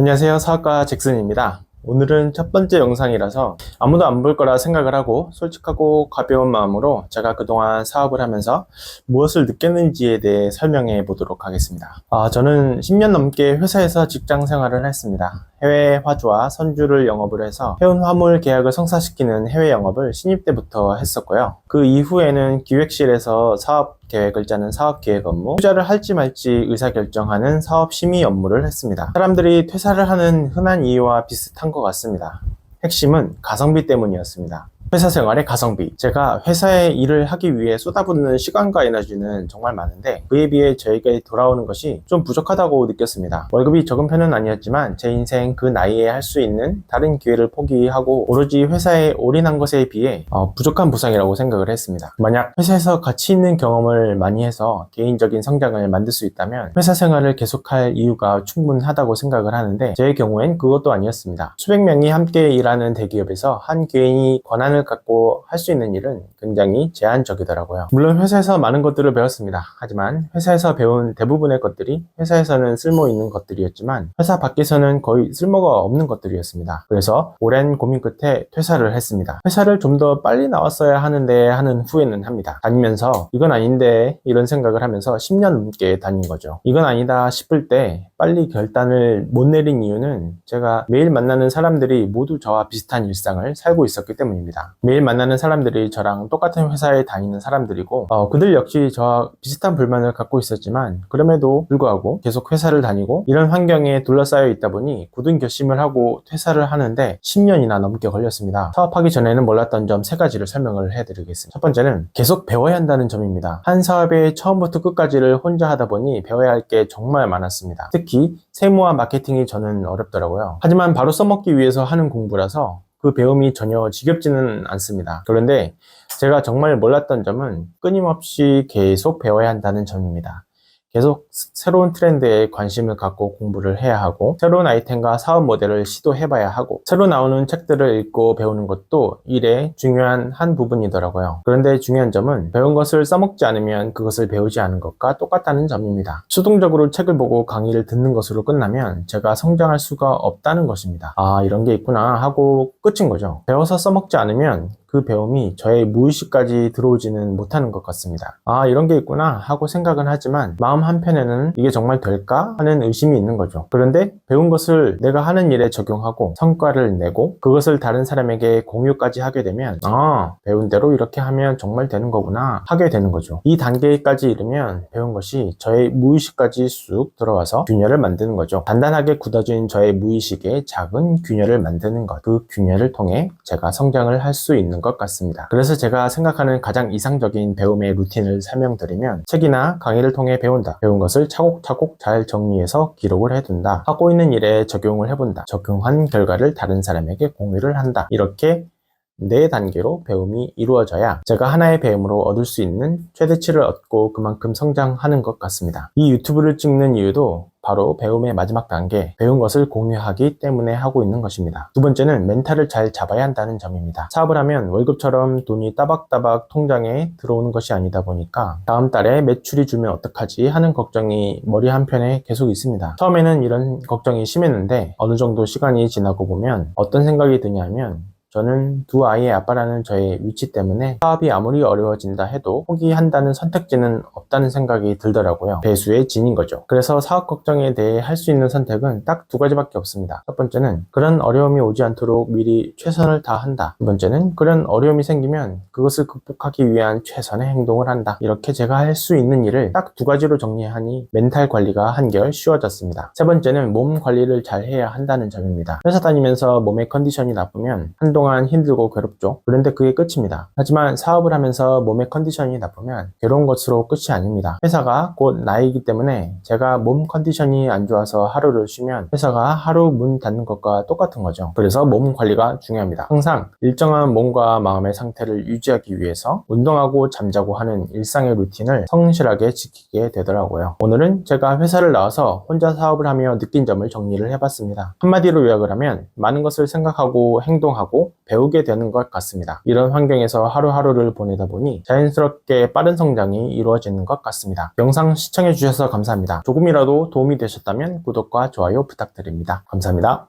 안녕하세요. 사업가 잭슨입니다. 오늘은 첫 번째 영상이라서 아무도 안 볼 거라 생각을 하고 솔직하고 가벼운 마음으로 제가 그동안 사업을 하면서 무엇을 느꼈는지에 대해 설명해 보도록 하겠습니다. 아, 저는 10년 넘게 회사에서 직장 생활을 했습니다. 해외 화주와 선주를 영업을 해서 해운 화물 계약을 성사시키는 해외 영업을 신입 때부터 했었고요. 그 이후에는 기획실에서 사업 계획을 짜는 사업 기획 업무, 투자를 할지 말지 의사 결정하는 사업 심의 업무를 했습니다. 사람들이 퇴사를 하는 흔한 이유와 비슷한 것 같습니다. 핵심은 가성비 때문이었습니다. 회사 생활의 가성비. 제가 회사에 일을 하기 위해 쏟아붓는 시간과 에너지는 정말 많은데 그에 비해 저에게 돌아오는 것이 좀 부족하다고 느꼈습니다. 월급이 적은 편은 아니었지만 제 인생 그 나이에 할 수 있는 다른 기회를 포기하고 오로지 회사에 올인한 것에 비해 어, 부족한 보상이라고 생각을 했습니다. 만약 회사에서 가치 있는 경험을 많이 해서 개인적인 성장을 만들 수 있다면 회사 생활을 계속할 이유가 충분하다고 생각을 하는데 제 경우엔 그것도 아니었습니다. 수백 명이 함께 일하는 대기업에서 한 개인이 권한을 갖고 할 수 있는 일은 굉장히 제한적이더라고요. 물론 회사에서 많은 것들을 배웠습니다. 하지만 회사에서 배운 대부분의 것들이 회사에서는 쓸모 있는 것들이었지만 회사 밖에서는 거의 쓸모가 없는 것들이었습니다. 그래서 오랜 고민 끝에 퇴사를 했습니다. 회사를 좀 더 빨리 나왔어야 하는데 하는 후회는 합니다. 다니면서 이건 아닌데 이런 생각을 하면서 10년 넘게 다닌 거죠. 이건 아니다 싶을 때 빨리 결단을 못 내린 이유는 제가 매일 만나는 사람들이 모두 저와 비슷한 일상을 살고 있었기 때문입니다. 매일 만나는 사람들이 저랑 똑같은 회사에 다니는 사람들이고 어, 그들 역시 저와 비슷한 불만을 갖고 있었지만 그럼에도 불구하고 계속 회사를 다니고 이런 환경에 둘러싸여 있다 보니 굳은 결심을 하고 퇴사를 하는데 10년이나 넘게 걸렸습니다. 사업하기 전에는 몰랐던 점 세 가지를 설명을 해드리겠습니다. 첫 번째는 계속 배워야 한다는 점입니다. 한 사업의 처음부터 끝까지를 혼자 하다 보니 배워야 할 게 정말 많았습니다. 특히 세무와 마케팅이 저는 어렵더라고요. 하지만 바로 써먹기 위해서 하는 공부라서 그 배움이 전혀 지겹지는 않습니다. 그런데 제가 정말 몰랐던 점은 끊임없이 계속 배워야 한다는 점입니다. 계속 새로운 트렌드에 관심을 갖고 공부를 해야 하고 새로운 아이템과 사업 모델을 시도해봐야 하고 새로 나오는 책들을 읽고 배우는 것도 일의 중요한 한 부분이더라고요. 그런데 중요한 점은 배운 것을 써먹지 않으면 그것을 배우지 않은 것과 똑같다는 점입니다. 수동적으로 책을 보고 강의를 듣는 것으로 끝나면 제가 성장할 수가 없다는 것입니다. 아 이런 게 있구나 하고 끝인 거죠. 배워서 써먹지 않으면 그 배움이 저의 무의식까지 들어오지는 못하는 것 같습니다. 아, 이런 게 있구나 하고 생각은 하지만 마음 한편에는 이게 정말 될까? 하는 의심이 있는 거죠. 그런데 배운 것을 내가 하는 일에 적용하고 성과를 내고 그것을 다른 사람에게 공유까지 하게 되면 아, 배운 대로 이렇게 하면 정말 되는 거구나 하게 되는 거죠. 이 단계까지 이르면 배운 것이 저의 무의식까지 쑥 들어와서 균열을 만드는 거죠. 단단하게 굳어진 저의 무의식에 작은 균열을 만드는 것. 그 균열을 통해 제가 성장을 할 수 있는 것 같습니다. 그래서 제가 생각하는 가장 이상적인 배움의 루틴을 설명드리면 책이나 강의를 통해 배운다. 배운 것을 차곡차곡 잘 정리해서 기록을 해둔다. 하고 있는 일에 적용을 해본다. 적용한 결과를 다른 사람에게 공유를 한다. 이렇게 네 단계로 배움이 이루어져야 제가 하나의 배움으로 얻을 수 있는 최대치를 얻고 그만큼 성장하는 것 같습니다. 이 유튜브를 찍는 이유도 바로 배움의 마지막 단계, 배운 것을 공유하기 때문에 하고 있는 것입니다. 두 번째는 멘탈을 잘 잡아야 한다는 점입니다. 사업을 하면 월급처럼 돈이 따박따박 통장에 들어오는 것이 아니다 보니까 다음 달에 매출이 줄면 어떡하지 하는 걱정이 머리 한편에 계속 있습니다. 처음에는 이런 걱정이 심했는데 어느 정도 시간이 지나고 보면 어떤 생각이 드냐면 저는 두 아이의 아빠라는 저의 위치 때문에 사업이 아무리 어려워진다 해도 포기한다는 선택지는 없다는 생각이 들더라고요. 배수의 진인 거죠. 그래서 사업 걱정에 대해 할 수 있는 선택은 딱 두 가지밖에 없습니다. 첫 번째는 그런 어려움이 오지 않도록 미리 최선을 다한다. 두 번째는 그런 어려움이 생기면 그것을 극복하기 위한 최선의 행동을 한다. 이렇게 제가 할 수 있는 일을 딱 두 가지로 정리하니 멘탈 관리가 한결 쉬워졌습니다. 세 번째는 몸 관리를 잘 해야 한다는 점입니다. 회사 다니면서 몸의 컨디션이 나쁘면 한동안 힘들고 괴롭죠. 그런데 그게 끝입니다. 하지만 사업을 하면서 몸의 컨디션이 나쁘면 괴로운 것으로 끝이 아닙니다. 회사가 곧 나이기 때문에 제가 몸 컨디션이 안 좋아서 하루를 쉬면 회사가 하루 문 닫는 것과 똑같은 거죠. 그래서 몸 관리가 중요합니다. 항상 일정한 몸과 마음의 상태를 유지하기 위해서 운동하고 잠자고 하는 일상의 루틴을 성실하게 지키게 되더라고요. 오늘은 제가 회사를 나와서 혼자 사업을 하며 느낀 점을 정리를 해봤습니다. 한마디로 요약을 하면 많은 것을 생각하고 행동하고 배우게 되는 것 같습니다. 이런 환경에서 하루하루를 보내다 보니 자연스럽게 빠른 성장이 이루어지는 것 같습니다. 영상 시청해 주셔서 감사합니다. 조금이라도 도움이 되셨다면 구독과 좋아요 부탁드립니다. 감사합니다.